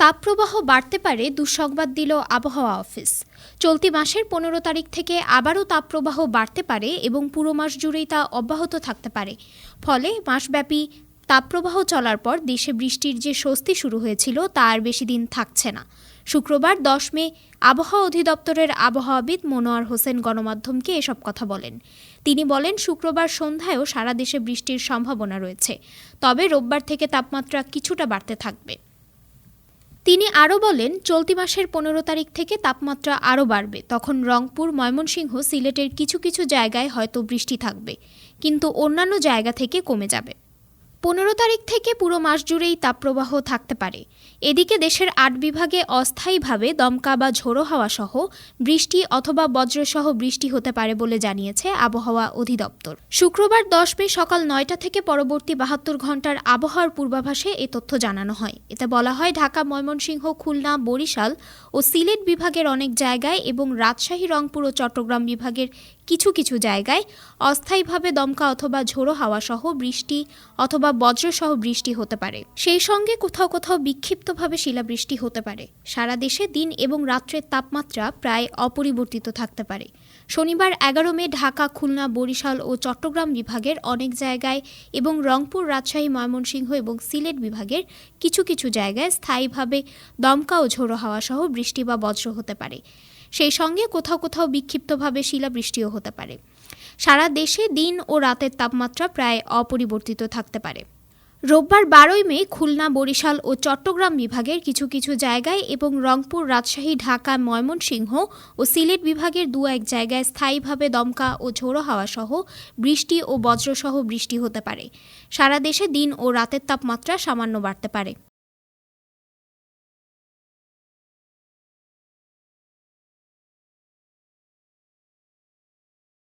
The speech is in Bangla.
তাপপ্রবাহ বাড়তে পারে, দুঃসংবাদ দিল আবহাওয়া অফিস। চলতি মাসের পনেরো তারিখ থেকে আবারও তাপপ্রবাহ বাড়তে পারে এবং পুরো মাস জুড়েই তা অব্যাহত থাকতে পারে। ফলে মাসব্যাপী তাপপ্রবাহ চলার পর দেশে বৃষ্টির যে স্বস্তি শুরু হয়েছিল তা আর বেশি দিন থাকছে না। শুক্রবার দশ মে আবহাওয়া অধিদপ্তরের আবহাওয়াবিদ মনোয়ার হোসেন গণমাধ্যমকে এসব কথা বলেন। তিনি বলেন, শুক্রবার সন্ধ্যায়ও সারা দেশে বৃষ্টির সম্ভাবনা রয়েছে। তবে রোববার থেকে তাপমাত্রা কিছুটা বাড়তে থাকবে। তিনি আরও বলেন, চলতি মাসের পনেরো তারিখ থেকে তাপমাত্রা আরও বাড়বে। তখন রংপুর, ময়মনসিংহ, সিলেটের কিছু কিছু জায়গায় হয়তো বৃষ্টি থাকবে, কিন্তু অন্যান্য জায়গা থেকে কমে যাবে। পনেরো তারিখ থেকে পুরো মাস জুড়েই তাপপ্রবাহ থাকতে পারে। এদিকে দেশের আট বিভাগে অস্থায়ীভাবে দমকা বা ঝোড়ো হাওয়া সহ বৃষ্টি অথবা বজ্রসহ বৃষ্টি হতে পারে বলে জানিয়েছে আবহাওয়া অধিদপ্তর। শুক্রবার দশ মে সকাল নয়টা থেকে পরবর্তী বাহাত্তর ঘণ্টার আবহাওয়ার পূর্বাভাসে এ তথ্য জানানো হয়। এতে বলা হয়, ঢাকা, ময়মনসিংহ, খুলনা, বরিশাল ও সিলেট বিভাগের অনেক জায়গায় এবং রাজশাহী, রংপুর ও চট্টগ্রাম বিভাগের কিছু কিছু জায়গায় অস্থায়ীভাবে দমকা অথবা ঝোড়ো হাওয়া সহ বৃষ্টি অথবা বজ্রসহ বৃষ্টি হতে পারে। সেই সঙ্গে কোথাও কোথাও বিক্ষিপ্তভাবে শিলাবৃষ্টি হতে পারে। সারা দেশে দিন এবং রাত্রের তাপমাত্রা প্রায় অপরিবর্তিত থাকতে পারে। শনিবার এগারো মে ঢাকা, খুলনা, বরিশাল ও চট্টগ্রাম বিভাগের অনেক জায়গায় এবং রংপুর, রাজশাহী, ময়মনসিংহ এবং সিলেট বিভাগের কিছু কিছু জায়গায় স্থায়ীভাবে দমকা ও ঝোড়ো হাওয়া সহ বৃষ্টি বা বজ্র হতে পারে। সেই সঙ্গে কোথাও কোথাও বিক্ষিপ্তভাবে শিলাবৃষ্টিও হতে পারে। সারা দেশে দিন ও রাতের তাপমাত্রা প্রায় অপরিবর্তিত থাকতে পারে। রোববার বারোই মে খুলনা, বরিশাল ও চট্টগ্রাম বিভাগের কিছু কিছু জায়গায় এবং রংপুর, রাজশাহী, ঢাকা, ময়মনসিংহ ও সিলেট বিভাগের দু এক জায়গায় স্থায়ীভাবে দমকা ও ঝোড়ো হাওয়া সহ বৃষ্টি ও বজ্রসহ বৃষ্টি হতে পারে। সারা দেশে দিন ও রাতের তাপমাত্রা সামান্য বাড়তে পারে।